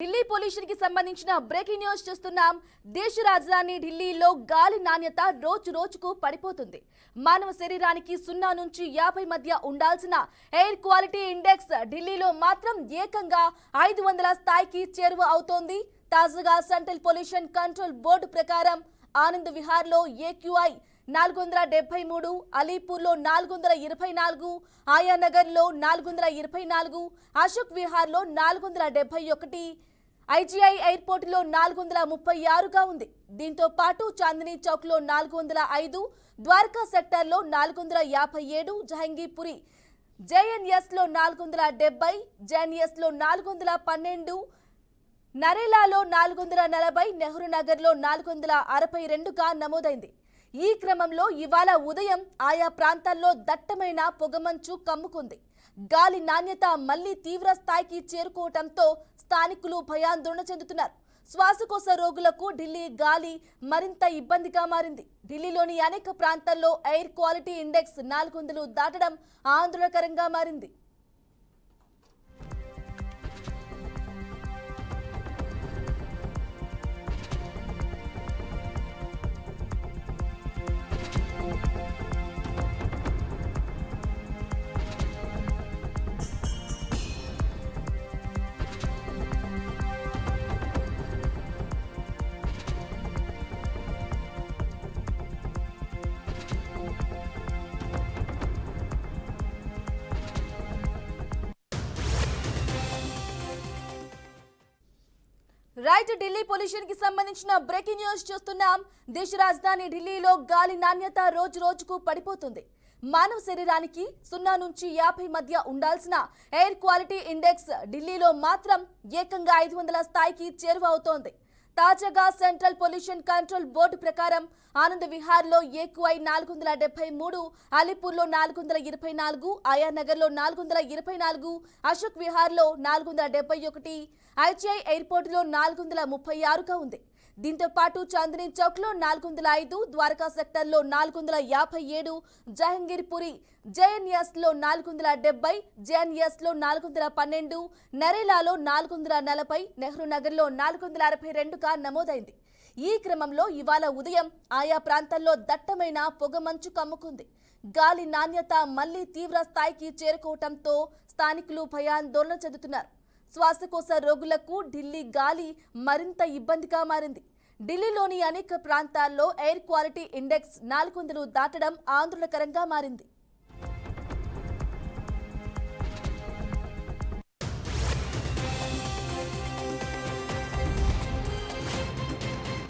ఢిల్లీ పొల్యూషన్కి సంబంధించిన breaking news చూస్తున్నాం. దేశ రాజధాని ఢిల్లీలో గాలి నాణ్యత రోజు రోజుకు పడిపోతుంది. మానవ శరీరానికి సున్నా నుంచి యాభై మధ్య ఉండాల్సిన ఎయిర్ క్వాలిటీ ఇండెక్స్ ఢిల్లీలో మాత్రం ఏకంగా ఐదు వందల స్థాయికి చేరువ అవుతోంది. తాజాగా సెంట్రల్ పొల్యూషన్ కంట్రోల్ బోర్డు ప్రకారం ఆనంద్ విహార్లో ఏక్యూఐ నాలుగు వందల డెబ్బై మూడు అలీపూర్లో నాలుగు వందల ఇరవై నాలుగు ఆయానగర్లో నాలుగు వందల ఇరవై నాలుగు అశోక్ విహార్లో నాలుగు వందల డెబ్బై ఒకటి ఐజీఐ ఎయిర్పోర్టులో నాలుగు వందల ముప్పై ఆరుగా ఉంది. దీంతో పాటు చాందినీ చౌక్లో నాలుగు వందల ఐదు ద్వారకా సెక్టార్లో నాలుగు వందల యాభై ఏడు జహంగీర్పురి జేఎన్ఎస్లో నాలుగు వందల డెబ్బై జేఎన్ఎస్లో నాలుగు వందల పన్నెండు నరేలాలో నాలుగు వందల నలభై నెహ్రూ నగర్లో నాలుగు వందల అరవై రెండుగా నమోదైంది. ఈ క్రమంలో ఇవాళ ఉదయం ఆయా ప్రాంతాల్లో దట్టమైన పొగమంచు కమ్ముకుంది. గాలి నాణ్యత మళ్ళీ తీవ్ర స్థాయికి చేరుకోవడంతో స్థానికులు భయాందోళన చెందుతున్నారు. శ్వాసకోశ రోగులకు ఢిల్లీ గాలి మరింత ఇబ్బందిగా మారింది. ఢిల్లీలోని అనేక ప్రాంతాల్లో ఎయిర్ క్వాలిటీ ఇండెక్స్ నాలుగు వందలు దాటడం ఆందోళనకరంగా మారింది. రైట్ ఢిల్లీ పొల్యూషన్కి సంబంధించిన బ్రేకింగ్ న్యూస్ చూస్తున్నాం. దేశ రాజధాని ఢిల్లీలో గాలి నాణ్యత రోజు రోజుకు పడిపోతుంది. మానవ శరీరానికి సున్నా నుంచి యాభై మధ్య ఉండాల్సిన ఎయిర్ క్వాలిటీ ఇండెక్స్ ఢిల్లీలో మాత్రం ఏకంగా ఐదు వందల స్థాయికి చేరువ అవుతోంది తాజాగా సెంట్రల్ పొల్యూషన్ కంట్రోల్ బోర్డు ప్రకారం ఆనంద్ విహార్లో ఏకువై నాలుగు వందల డెబ్బై మూడు అలీపూర్లో నాలుగు వందల ఇరవై నాలుగు ఆయానగర్లో నాలుగు వందల ఇరవై నాలుగు అశోక్ విహార్లో నాలుగు వందల డెబ్బై ఒకటి ఐజీఐ ఎయిర్పోర్టులో నాలుగు వందల ముప్పై ఆరుగా ఉంది. దీంతో పాటు చాందినీ చౌక్లో నాలుగు వందల ఐదు ద్వారకా సెక్టర్లో నాలుగు వందల యాభై ఏడు జహంగీర్పురి జేఎన్ఎస్లో నాలుగు వందల డెబ్బై జేఎన్ఎస్లో నాలుగు వందల పన్నెండు నరేలాలో నాలుగు వందల నలభై నెహ్రూ నగర్లో నాలుగు వందల అరవై రెండుగా నమోదైంది. ఈ క్రమంలో ఇవాళ ఉదయం ఆయా ప్రాంతాల్లో దట్టమైన పొగమంచు కమ్ముకుంది. గాలి నాణ్యత మళ్ళీ తీవ్ర స్థాయికి చేరుకోవటంతో స్థానికులు భయాందోళన చెందుతున్నారు. శ్వాసకోశ రోగులకు ఢిల్లీ గాలి మరింత ఇబ్బందిగా మారింది. ఢిల్లీలోని అనేక ప్రాంతాల్లో ఎయిర్ క్వాలిటీ ఇండెక్స్ నాలుగు వందలు దాటడం ఆందోళనకరంగా మారింది.